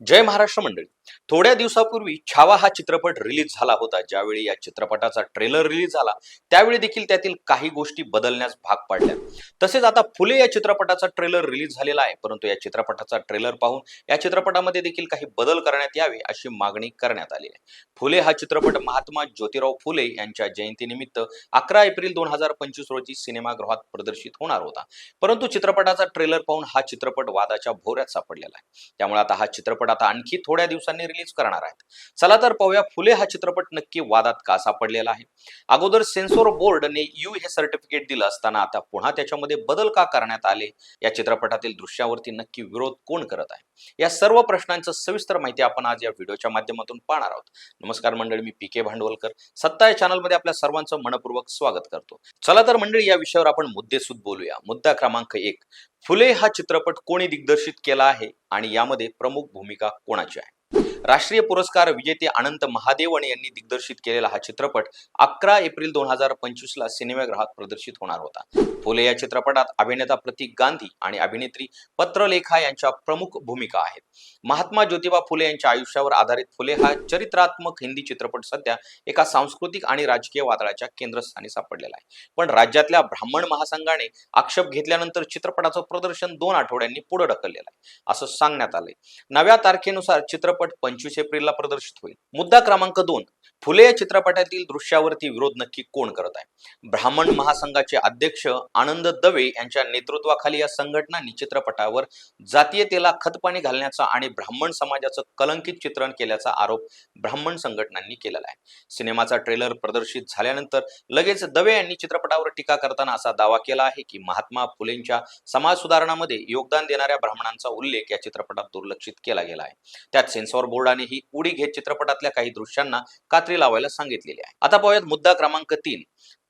जय महाराष्ट्र मंडळी. थोड्या दिवसापूर्वी छावा हा चित्रपट रिलीज झाला होता. ज्यावेळी या चित्रपटाचा ट्रेलर रिलीज झाला त्यावेळी देखील त्यातील काही गोष्टी बदलण्यास भाग पाडल्या. तसेच आता फुले या चित्रपटाचा ट्रेलर रिलीज झालेला आहे. परंतु या चित्रपटाचा ट्रेलर पाहून या चित्रपटामध्ये देखील काही बदल करण्यात यावे अशी मागणी करण्यात आली आहे. फुले हा चित्रपट महात्मा ज्योतिराव फुले यांच्या जयंतीनिमित्त अकरा एप्रिल दोन हजार पंचवीस रोजी सिनेमागृहात प्रदर्शित होणार होता. परंतु चित्रपटाचा ट्रेलर पाहून हा चित्रपट वादाच्या भोऱ्यात सापडलेला आहे. त्यामुळे आता हा चित्रपट आता आणखी थोड्या दिवसांनी रिलीज करणार आहेत. चला तर पाहूया फुले हा चित्रपट नक्की वादात का सापडलेला आहे. अगोदर सेन्सॉर बोर्डने यू हे सर्टिफिकेट दिलं असताना आता पुन्हा त्याच्यामध्ये बदल का करण्यात आले? या चित्रपटातील दृश्यावरती नक्की विरोध कोण करत आहे? या सर्व प्रश्नांचं सविस्तर माहिती आपण आज या व्हिडिओच्या माध्यमातून पाहणार आहोत. नमस्कार मंडळी मी पी के भांडवलकर. सत्ता या चॅनलमध्ये आपल्या सर्वांचं मनपूर्वक स्वागत करतो. चला तर मंडळी या विषयावर आपण मुद्देसूद बोलूया. मुद्दा क्रमांक एक. फुले हा चित्रपट कोणी दिग्दर्शित केला आहे? आणि यामध्ये प्रमुख भूमिका कोणाची आहे? राष्ट्रीय पुरस्कार विजेते अनंत महादेवन यांनी दिग्दर्शित केलेला हा चित्रपट अकरा एप्रिल दोन हजार पंचवीस ला सिनेमागृहात प्रदर्शित होणार होता. फुले या चित्रपटात अभिनेता प्रतीक गांधी आणि अभिनेत्री पत्रलेखा यांच्या प्रमुख भूमिका आहेत. महात्मा ज्योतिबा फुले यांच्या आयुष्यावर आधारित फुले हा चरित्रात्मक हिंदी चित्रपट सध्या एका सांस्कृतिक आणि राजकीय वादळाच्या केंद्रस्थानी सापडलेला आहे. पण राज्यातल्या ब्राह्मण महासंघाने आक्षेप घेतल्यानंतर चित्रपटाचं प्रदर्शन दोन आठवड्यांनी पुढे ढकललेलं आहे असं सांगण्यात आलंय. नव्या तारखेनुसार चित्रपट पंचवीस एप्रिलला प्रदर्शित होईल. मुद्दा क्रमांक दोन. फुले या चित्रपटातील दृश्यावरती विरोध नक्की कोण करत आहे? ब्राह्मण महासंघाचे अध्यक्ष आनंद दवे यांच्या नेतृत्वाखाली या संघटनांनी चित्रपटावर जातीयतेला खतपाणी घालण्याचा आणि ब्राह्मण समाजाचं कलंकित चित्रण केल्याचा आरोप ब्राह्मण संघटनांनी केलेला आहे. सिनेमाचा ट्रेलर प्रदर्शित झाल्यानंतर लगेच दवे यांनी चित्रपटावर टीका करताना असा दावा केला आहे की महात्मा फुलेंच्या समाज सुधारणामध्ये योगदान देणाऱ्या ब्राह्मणांचा उल्लेख या चित्रपटात दुर्लक्षित केला गेला आहे. त्यात सेन्सॉर बोर्डाने ही उडी घेत चित्रपटातल्या काही दृश्यांना कात्री लावायला सांगितलेली आहे. आता पाहूयात मुद्दा क्रमांक तीन.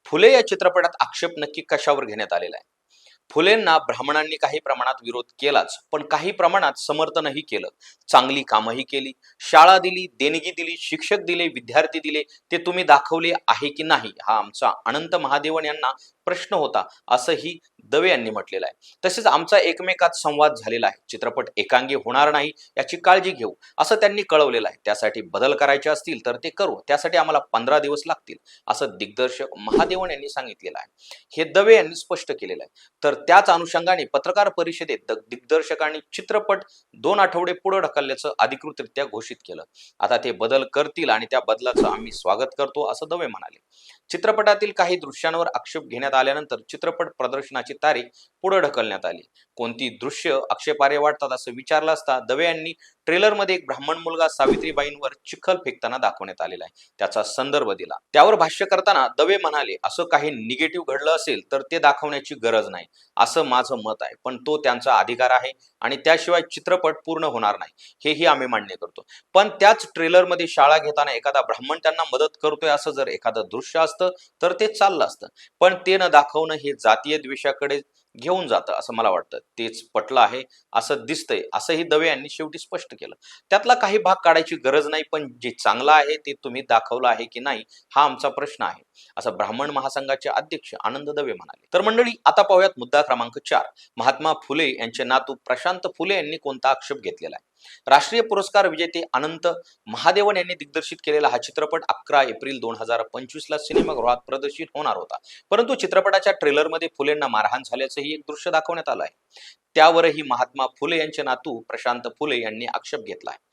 फुले या चित्रपटात आक्षेप नक्की कशावर घेण्यात आलेला आहे? फुलेंना ब्राह्मणांनी काही प्रमाणात विरोध केलाच पण काही प्रमाणात समर्थनही केलं. चांगली कामही केली. शाळा दिली देणगी दिली शिक्षक दिले विद्यार्थी दिले ते तुम्ही दाखवले आहे की नाही? हा आमचा अनंत महादेवन यांना प्रश्न होता असंही दवे यांनी म्हटलेलं आहे. तसेच आमचा एकमेकात संवाद झालेला आहे. चित्रपट एकांगी होणार नाही याची काळजी घेऊ असं त्यांनी कळवलेलं आहे. त्यासाठी बदल करायचे असतील तर ते करू त्यासाठी आम्हाला पंधरा दिवस लागतील असं दिग्दर्शक महादेवन यांनी सांगितलेलं आहे. हे दवे यांनी स्पष्ट केलेलं आहे. तर त्याच अनुषंगाने पत्रकार परिषदेत दिग्दर्शकांनी चित्रपट दोन आठवडे पुढे ढकलल्याचं अधिकृतरित्या घोषित केलं. आता ते बदल करतील आणि त्या बदलाचं आम्ही स्वागत करतो असं दवे म्हणाले. चित्रपटातील काही दृश्यांवर आक्षेप घेण्यात आल्यानंतर चित्रपट प्रदर्शनाची तारीख पुढे ढकलण्यात आली. कोणती दृश्य आक्षेपार्ह वाटतात असं विचारलं असता दवे यांनी ट्रेलरमध्ये एक ब्राह्मण मुलगा सावित्रीबाईंवर चिखल फेकताना दाखवण्यात आलेला आहे. त्याचा संदर्भ दिला. त्यावर भाष्य करताना दवे म्हणाले असं काही निगेटिव्ह घडलं असेल तर ते दाखवण्याची गरज नाही. असं माझं मत आहे पण तो त्यांचा अधिकार आहे आणि त्याशिवाय चित्रपट पूर्ण होणार नाही. हेही आम्ही मान्य करतो. पण त्याच ट्रेलरमध्ये शाळा घेताना एखादा ब्राह्मण त्यांना मदत करतोय असं जर एखादं दृश्य असतं तर ते चाललं असतं. पण ते न दाखवणं हे जातीय द्वेषाकडे घेऊन जातं असं मला वाटतं. तेच पटलं आहे असं दिसतंय असंही दवे यांनी शेवटी स्पष्ट केलं. त्यातला काही भाग काढायची गरज नाही पण जे चांगलं आहे ते तुम्ही दाखवलं आहे की नाही हा आमचा प्रश्न आहे. असं ब्राह्मण महासंघाचे अध्यक्ष आनंद दवे म्हणाले. तर मंडळी आता पाहूयात मुद्दा क्रमांक चार. महात्मा फुले यांचे नातू प्रशांत फुले यांनी कोणता आक्षेप घेतलेला आहे? राष्ट्रीय पुरस्कार विजेते अनंत महादेवन यांनी दिग्दर्शित केलेला हा चित्रपट अकरा एप्रिल दोन हजार पंचवीस ला सिनेमागृहात प्रदर्शित होणार होता. परंतु चित्रपटाच्या ट्रेलरमध्ये फुलेंना मारहाण झाल्याचंही एक दृश्य दाखवण्यात आलं आहे त्यावरही महात्मा फुले यांचे नातू प्रशांत फुले यांनी आक्षेप घेतला आहे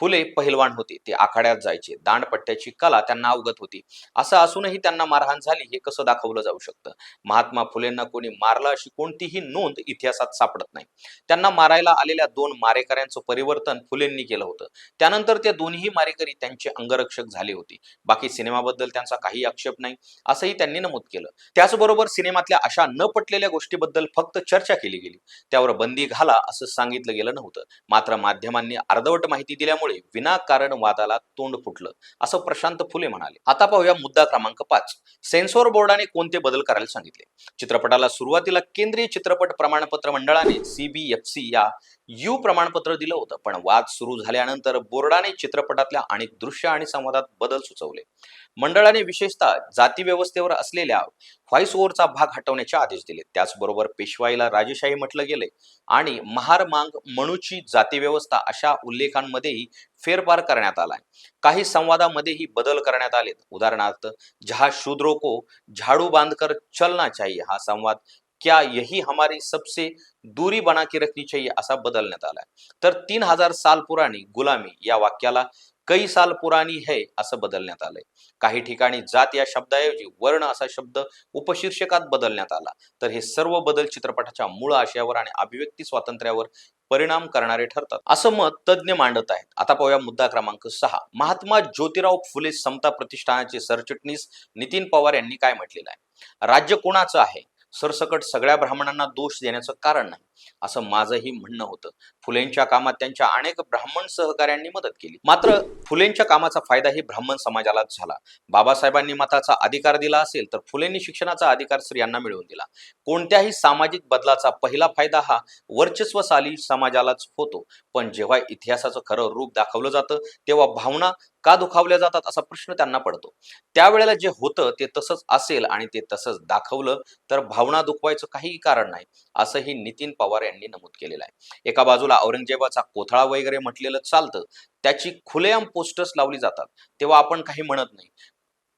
फुले पहिलवान होते. ते आखाड्यात जायचे. दांडपट्ट्याची कला त्यांना अवगत होती. असं असूनही त्यांना मारहाण झाली हे कसं दाखवलं जाऊ शकतं? महात्मा फुलेंना कोणी मारलं अशी कोणतीही नोंद इतिहासात सापडत नाही. त्यांना मारायला आलेल्या दोन मारेकऱ्यांचं परिवर्तन फुलेंनी केलं होतं. त्यानंतर ते दोन्ही मारेकरी त्यांचे अंगरक्षक झाले होते. बाकी सिनेमाबद्दल त्यांचा काही आक्षेप नाही असंही त्यांनी नमूद केलं. त्याचबरोबर सिनेमातल्या अशा न पटलेल्या गोष्टीबद्दल फक्त चर्चा केली गेली. त्यावर बंदी घाला असं सांगितलं गेलं नव्हतं. मात्र माध्यमांनी अर्धवट माहिती दिल्यामुळे विनाकारण वादाला तोंड फुटलं असं प्रशांत फुले म्हणाले. आता पाहूया मुद्दा क्रमांक पाच. सेन्सॉर बोर्डाने कोणते बदल करायला सांगितले? चित्रपटाला सुरुवातीला केंद्रीय चित्रपट प्रमाणपत्र मंडळाने सीबीएफसी या यू प्रमाणपत्र दिलं होतं पण वाद सुरू झाल्यानंतर बोर्डाने चित्रपटातल्या अनेक दृश्य आणि संवादात बदल सुचवले. मंडळाने विशेषतः जाती व्यवस्थेवर असलेल्या व्हॉइस ओव्हरचा भाग हटवण्याचे आदेश दिले. त्याचबरोबर पेशवाईला राजेशाही म्हटलं गेले आणि महार मांग मणूची जाती व्यवस्था अशा उल्लेखांमध्येही फेरफार करण्यात आलाय. काही संवादामध्येही बदल करण्यात आलेत. उदाहरणार्थ जहा शूद्रो को झाडू बांधकर चलना चाहिए हा संवाद क्या यही हमारी सबसे दूरी बना के रखनी चाहिए? असा बदलण्यात आलाय तर तीन हजार साल पुराणी गुलामी या वाक्याला कई साल पुराणी है असं बदलण्यात आलंय काही ठिकाणी जात या शब्दाऐवजी वर्ण असा शब्द उपशीर्षकात बदलण्यात आला तर हे सर्व बदल चित्रपटाच्या मूळ आशयावर आणि अभिव्यक्ती स्वातंत्र्यावर परिणाम करणारे ठरतात. असं मत तज्ज्ञ मांडत आहेत. आता पाहूया मुद्दा क्रमांक सहा. महात्मा ज्योतिराव फुले समता प्रतिष्ठानाचे सरचिटणीस नितीन पवार यांनी काय म्हटलेलं आहे? राज्य कोणाचं आहे? सरसकट सगळ्या ब्राह्मणांना दोष देण्याचं कारण नाही. असं माझंही म्हणणं होतं. फुलेंच्या कामात त्यांच्या अनेक ब्राह्मण सहकाऱ्यांनी मदत केली. मात्र फुलेंच्या कामाचा फायदाही ब्राह्मण समाजालाच झाला. बाबासाहेबांनी मताचा अधिकार दिला असेल तर फुलेंनी शिक्षणाचा अधिकार स्त्रियांना मिळवून दिला. कोणत्याही सामाजिक बदलाचा पहिला फायदा हा वर्चस्वशाली समाजालाच होतो. पण जेव्हा इतिहासाचं खरं रूप दाखवलं जातं तेव्हा भावना का दुखावल्या जातात असा प्रश्न त्यांना पडतो. त्यावेळेला जे होतं ते तसंच असेल आणि ते तसंच दाखवलं तर भावना दुखवायचं काहीही कारण नाही असंही नितीन पवार यांनी नमूद केलेलं आहे. एका बाजूला औरंगजेबाचा कोथळा वगैरे म्हटलेलं चालतं त्याची खुलेआम पोस्टर्स लावली जातात. तेव्हा आपण काही म्हणत नाही.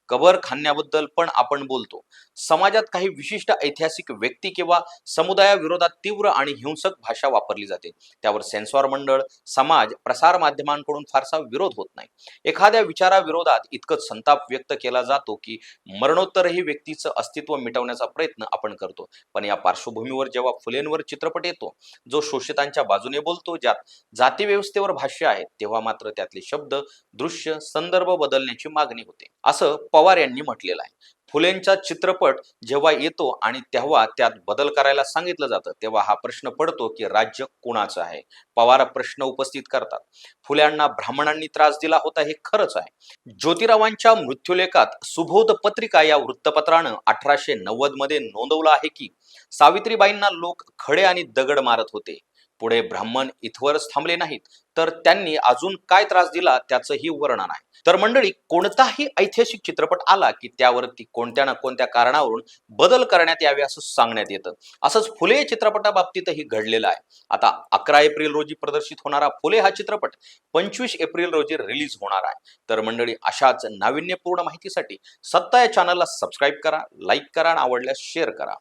कबर खाण्याबद्दल पण आपण बोलतो. समाजात काही विशिष्ट ऐतिहासिक व्यक्ती किंवा समुदायाविरोधात तीव्र आणि हिंसक भाषा वापरली जाते. त्यावर सेन्सॉर मंडळ समाज प्रसार माध्यमांकडून फारसा विरोध होत नाही. एखाद्या विचाराविरोधात इतकं संताप व्यक्त केला जातो की मरणोत्तरही व्यक्तीचं अस्तित्व मिटवण्याचा प्रयत्न आपण करतो. पण या पार्श्वभूमीवर जेव्हा फुलेंवर चित्रपट येतो जो शोषितांच्या बाजूने बोलतो ज्यात जाती व्यवस्थेवर भाष्य आहे तेव्हा मात्र त्यातले शब्द दृश्य संदर्भ बदलण्याची मागणी होते. असं पवार यांनी म्हटलेलं आहे. फुलेंचा चित्रपट जेव्हा येतो आणि तेव्हा त्यात बदल करायला सांगितलं जातं तेव्हा हा प्रश्न पडतो की राज्य कुणाचं आहे? पवार प्रश्न उपस्थित करतात. फुल्यांना ब्राह्मणांनी त्रास दिला होता हे खरंच आहे. ज्योतिरावांच्या मृत्यूलेखात सुबोध पत्रिका या वृत्तपत्रानं अठराशे नव्वदमध्ये नोंदवलं आहे की सावित्रीबाईंना लोक खडे आणि दगड मारत होते. पुढे ब्राह्मण इथवरच थांबले नाहीत तर त्यांनी अजून काय त्रास दिला त्याचंही वर्णन आहे. तर मंडळी कोणताही ऐतिहासिक चित्रपट आला की त्यावरती कोणत्या ना कोणत्या कारणावरून बदल करण्यात यावे असं सांगण्यात येतं. असंच फुले चित्रपटाबाबतीतही घडलेलं आहे. आता अकरा एप्रिल रोजी प्रदर्शित होणारा फुले हा चित्रपट पंचवीस एप्रिल रोजी रिलीज होणार आहे. तर मंडळी अशाच नाविन्यपूर्ण माहितीसाठी सत्ता या चॅनलला सबस्क्राईब करा लाईक करा आणि आवडल्यास शेअर करा.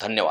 धन्यवाद.